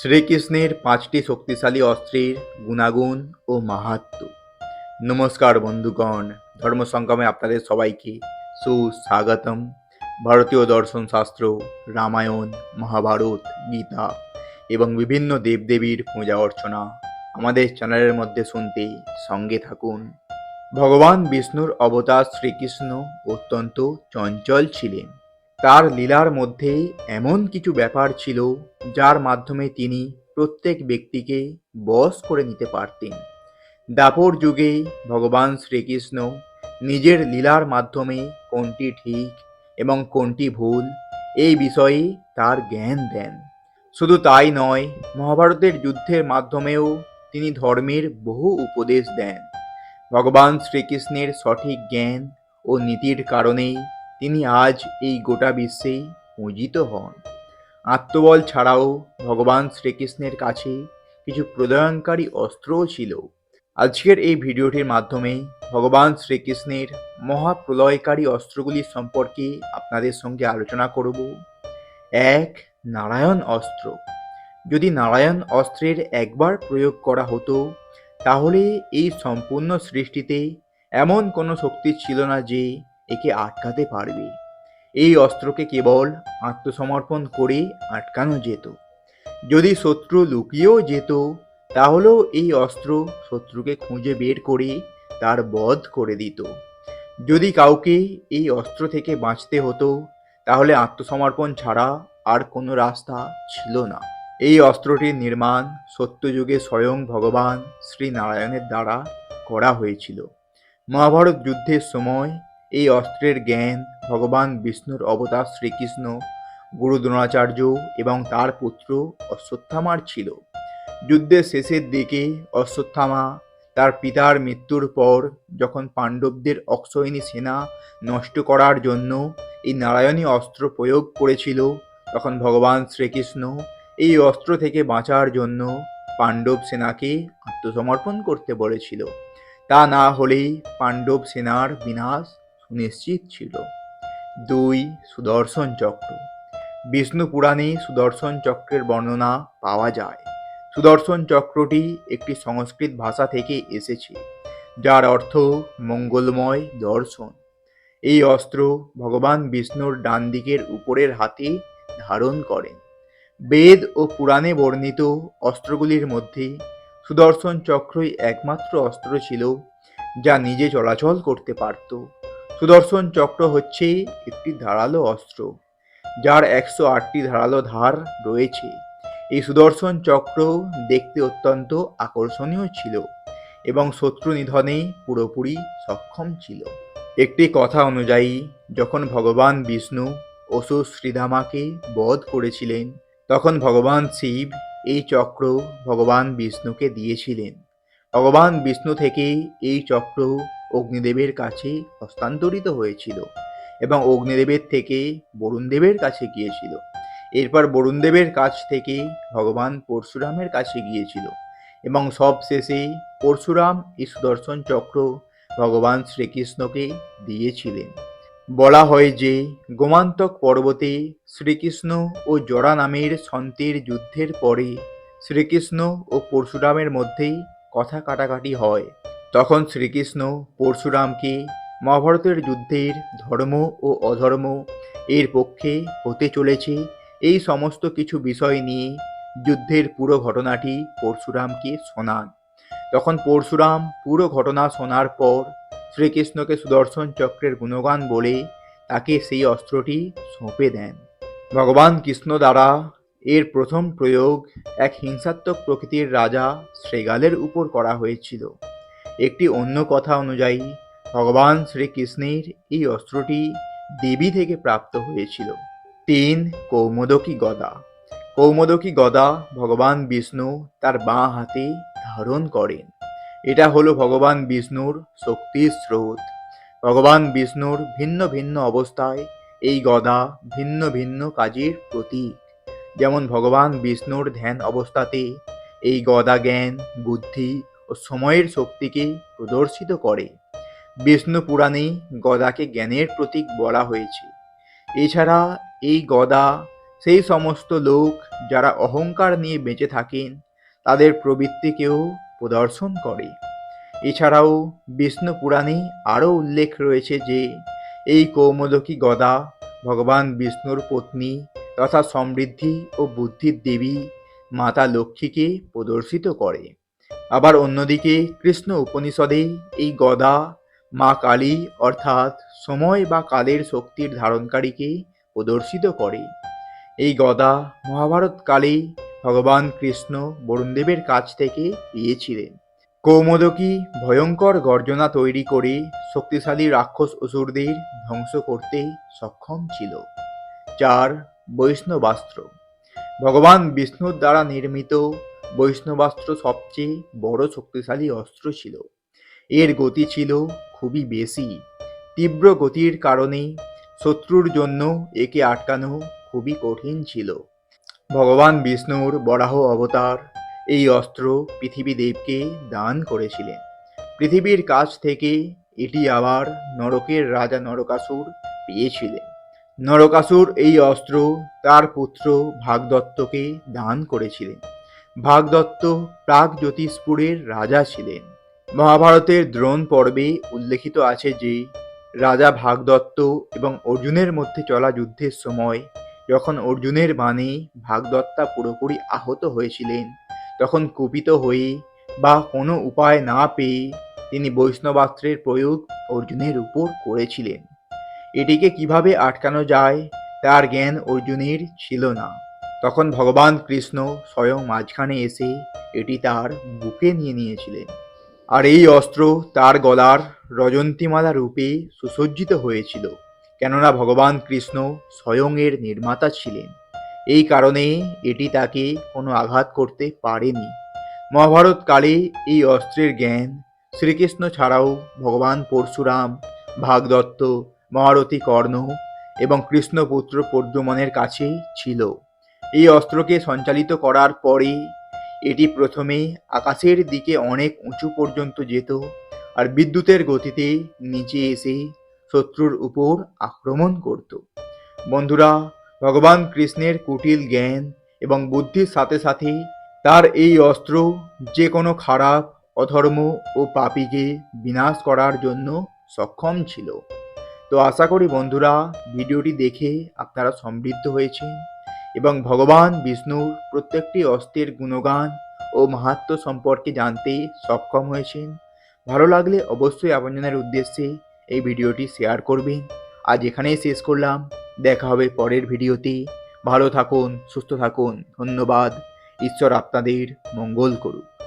শ্রীকৃষ্ণের পাঁচটি শক্তিশালী অস্ত্রের গুণাগুণ ও মাহাত্ম্য নমস্কার বন্ধুগণ ধর্ম সংগ্রামে আপনাদের সবাইকে সুস্বাগতম। ভারতীয় দর্শন শাস্ত্র, রামায়ণ, মহাভারত, গীতা এবং বিভিন্ন দেবদেবীর পূজা অর্চনা আমাদের চ্যানেলের মধ্যে শুনতে সঙ্গে থাকুন। ভগবান বিষ্ণুর অবতার শ্রীকৃষ্ণ অত্যন্ত চঞ্চল ছিলেন। তার লীলার মধ্যে এমন কিছু ব্যাপার ছিল যার মাধ্যমে তিনি প্রত্যেক ব্যক্তিকে বশ করে নিতে পারতেন। দাপর যুগে ভগবান শ্রীকৃষ্ণ নিজের লীলার মাধ্যমে কোনটি ঠিক এবং কোনটি ভুল এই বিষয়ে তার জ্ঞান দেন। শুধু তাই নয়, মহাভারতের যুদ্ধের মাধ্যমেও তিনি ধর্মের বহু উপদেশ দেন। ভগবান শ্রীকৃষ্ণের সঠিক জ্ঞান ও নীতির কারণেই তিনি আজ এই গোটা বিশ্বেই পূজিত হন। আত্মবল ছাড়াও ভগবান শ্রীকৃষ্ণের কাছে কিছু প্রদয়নকারী অস্ত্রও ছিল। আজকের এই ভিডিওটির মাধ্যমে ভগবান শ্রীকৃষ্ণের মহাপ্রলয়কারী অস্ত্রগুলি সম্পর্কে আপনাদের সঙ্গে আলোচনা করব। এক, নারায়ণ অস্ত্র। যদি নারায়ণ অস্ত্রের একবার প্রয়োগ করা হতো, তাহলে এই সম্পূর্ণ সৃষ্টিতে এমন কোনো শক্তি ছিল না যে একে আটকাতে পারবে। এই অস্ত্রকে কেবল আত্মসমর্পণ করে আটকানো যেত। যদি শত্রু লুকিয়েও যেত, তাহলেও এই অস্ত্র শত্রুকে খুঁজে বের করে তার বধ করে দিত। যদি কাউকে এই অস্ত্র থেকে বাঁচতে হতো, তাহলে আত্মসমর্পণ ছাড়া আর কোনো রাস্তা ছিল না। এই অস্ত্রটির নির্মাণ সত্যযুগে স্বয়ং ভগবান শ্রীনারায়ণের দ্বারা করা হয়েছিল। মহাভারত যুদ্ধের সময় এই অস্ত্রের জ্ঞান ভগবান বিষ্ণুর অবতার শ্রীকৃষ্ণ, গুরু দ্রোণাচার্য এবং তার পুত্র অশ্বত্থামার ছিল। যুদ্ধের শেষের দিকে অশ্বত্থামা তার পিতার মৃত্যুর পর যখন পাণ্ডবদের অক্ষয়িনী সেনা নষ্ট করার জন্য এই নারায়ণী অস্ত্র প্রয়োগ করেছিল, তখন ভগবান শ্রীকৃষ্ণ এই অস্ত্র থেকে বাঁচার জন্য পাণ্ডব সেনাকে আত্মসমর্পণ করতে বলেছিল। তা না হলেই পাণ্ডব সেনার বিনাশ সুনিশ্চিত ছিল। দুই, সুদর্শন চক্র। বিষ্ণু পুরাণে সুদর্শন চক্রের বর্ণনা পাওয়া যায়। সুদর্শন চক্রটি একটি সংস্কৃত ভাষা থেকে এসেছে, যার অর্থ মঙ্গলময় দর্শন। এই অস্ত্র ভগবান বিষ্ণুর ডান দিকের উপরের হাতে ধারণ করেন। বেদ ও পুরাণে বর্ণিত অস্ত্রগুলির মধ্যে সুদর্শন চক্রই একমাত্র অস্ত্র ছিল, যা নিজে চলাচল করতে পারত। সুদর্শন চক্র হচ্ছে একটি ধারালো অস্ত্র, যার একশো আটটি ধারালো ধার রয়েছে। এই সুদর্শন চক্র দেখতে অত্যন্ত আকর্ষণীয় ছিল এবং শত্রু নিধনে পুরোপুরি সক্ষম ছিল। একটি কথা অনুযায়ী, যখন ভগবান বিষ্ণু অসুর শ্রীধামাকে বধ করেছিলেন, তখন ভগবান শিব এই চক্র ভগবান বিষ্ণুকে দিয়েছিলেন। ভগবান বিষ্ণু থেকে এই চক্র অগ্নিদেবের কাছে হস্তান্তরিত হয়েছিল এবং অগ্নিদেবের থেকে বরুণদেবের কাছে গিয়েছিল। এরপর বরুণদেবের কাছ থেকে ভগবান পরশুরামের কাছে গিয়েছিল এবং সব শেষে পরশুরাম এই সুদর্শন চক্র ভগবান শ্রীকৃষ্ণকে দিয়েছিলেন। বলা হয় যে গোমান্তক পর্বতে শ্রীকৃষ্ণ ও জরা নামের সন্তের যুদ্ধের পরে শ্রীকৃষ্ণ ও পরশুরামের মধ্যেই কথা কাটাকাটি হয়। তখন শ্রীকৃষ্ণ পরশুরামকে মহাভারতের যুদ্ধের ধর্ম ও অধর্ম এর পক্ষে হতে চলেছে, এই সমস্ত কিছু বিষয় নিয়ে যুদ্ধের পুরো ঘটনাটি পরশুরামকে শোনান। তখন পরশুরাম পুরো ঘটনা শোনার পর শ্রীকৃষ্ণকে সুদর্শন চক্রের গুণগান বলে তাকে সেই অস্ত্রটি সঁপে দেন। ভগবান কৃষ্ণ দ্বারা এর প্রথম প্রয়োগ এক হিংসাত্মক প্রকৃতির রাজা শ্রেগালের উপর করা হয়েছিল। একটি অন্য কথা অনুযায়ী, ভগবান শ্রীকৃষ্ণের এই অস্ত্রটি দেবী থেকে প্রাপ্ত হয়েছিল। তিন কৌমদকী গদা। কৌমদকী গদা ভগবান বিষ্ণু তার বাঁ হাতে ধারণ করেন। এটা হলো ভগবান বিষ্ণুর শক্তির স্রোত। ভগবান বিষ্ণুর ভিন্ন ভিন্ন অবস্থায় এই গদা ভিন্ন ভিন্ন কাজের প্রতীক। যেমন ভগবান বিষ্ণুর ধ্যান অবস্থাতে এই গদা জ্ঞান, বুদ্ধি ও সময়ের শক্তিকে প্রদর্শিত করে। বিষ্ণু পুরাণে গদাকে জ্ঞানের প্রতীক বলা হয়েছে। এছাড়া এই গদা, সেই সমস্ত লোক যারা অহংকার নিয়ে বেঁচে থাকেন, তাদের প্রবৃত্তিকেও প্রদর্শন করে। এছাড়াও বিষ্ণু পুরাণে আরও উল্লেখ রয়েছে যে, এই কৌমদকী গদা ভগবান বিষ্ণুর পত্নী তথা সমৃদ্ধি ও বুদ্ধির দেবী মাতা লক্ষ্মীকে প্রদর্শিত করে। আবার অন্যদিকে কৃষ্ণ উপনিষদে এই গদা, মা কালী অর্থাৎ সময় বা কালের শক্তির ধারণকারীকে প্রদর্শিত করে। এই গদা মহাভারত কালে ভগবান কৃষ্ণ বরুণদেবের কাছ থেকে পেয়েছিলেন। কৌমদকী ভয়ঙ্কর গর্জনা তৈরি করে শক্তিশালী রাক্ষস অসুরদের ধ্বংস করতে সক্ষম ছিল। চার বৈষ্ণবাস্ত্র ভগবান বিষ্ণুর দ্বারা নির্মিত বৈষ্ণবাস্ত্র সবচেয়ে বড় শক্তিশালী অস্ত্র ছিল। এর গতি ছিল খুবই বেশি। তীব্র গতির কারণে শত্রুর জন্য একে আটকানো খুবই কঠিন ছিল। ভগবান বিষ্ণুর বরাহ অবতার এই অস্ত্র পৃথিবী দেবকে দান করেছিলেন। পৃথিবীর কাছ থেকে এটি আবার নরকের রাজা নরকাসুর পেয়েছিলেন। নরকাসুর এই অস্ত্র তার পুত্র ভাগদত্তকে দান করেছিলেন। ভাগদত্ত প্রাগ জ্যোতিষপুরের রাজা ছিলেন। মহাভারতের দ্রোণ পর্বে উল্লেখিত আছে যে, রাজা ভাগদত্ত এবং অর্জুনের মধ্যে চলা যুদ্ধের সময় যখন অর্জুনের বাণে ভাগদত্তা পুরোপুরি আহত হয়েছিলেন, তখন কুপিত হয়ে বা কোনো উপায় না পেয়ে তিনি বৈষ্ণবাস্ত্রের প্রয়োগ অর্জুনের উপর করেছিলেন। এটিকে কীভাবে আটকানো যায়, তার জ্ঞান অর্জুনের ছিল না। তখন ভগবান কৃষ্ণ স্বয়ং মাঝখানে এসে এটি তার বুকে নিয়ে নিয়েছিলেন। আর এই অস্ত্র তার গলার রজন্তীমালা রূপে সুসজ্জিত হয়েছিল, কেননা ভগবান কৃষ্ণ স্বয়ং এর নির্মাতা ছিলেন। এই কারণে এটি তাকে কোনো আঘাত করতে পারেনি। মহাভারত কালে এই অস্ত্রের জ্ঞান শ্রীকৃষ্ণ ছাড়াও ভগবান পরশুরাম, ভাগদত্ত, মহারথী কর্ণ এবং কৃষ্ণপুত্র পদ্মমনের কাছে ছিল। এই অস্ত্রকে সঞ্চালিত করার পরে এটি প্রথমে আকাশের দিকে অনেক উঁচু পর্যন্ত যেত আর বিদ্যুতের গতিতে নিচে এসে শত্রুর উপর আক্রমণ করত। বন্ধুরা, ভগবান কৃষ্ণের কুটিল জ্ঞান এবং বুদ্ধির সাথে সাথে তার এই অস্ত্র যে কোনো খারাপ, অধর্ম ও পাপীকে বিনাশ করার জন্য সক্ষম ছিল। তো আশা করি বন্ধুরা, ভিডিওটি দেখে আপনারা সমৃদ্ধ হয়েছেন। এবং ভগবান বিষ্ণুর প্রত্যেকটি অস্ত্রের গুণগান ও মাহাত্ম সম্পর্কে জানতে সক্ষম হয়েছেন। ভালো লাগলে অবশ্যই আপনজনের উদ্দেশ্যে এই ভিডিওটি শেয়ার করবেন। আজ এখানেই শেষ করলাম। দেখা হবে পরের ভিডিওতে। ভালো থাকুন, সুস্থ থাকুন। ধন্যবাদ। ঈশ্বর আপনাদের মঙ্গল করুক।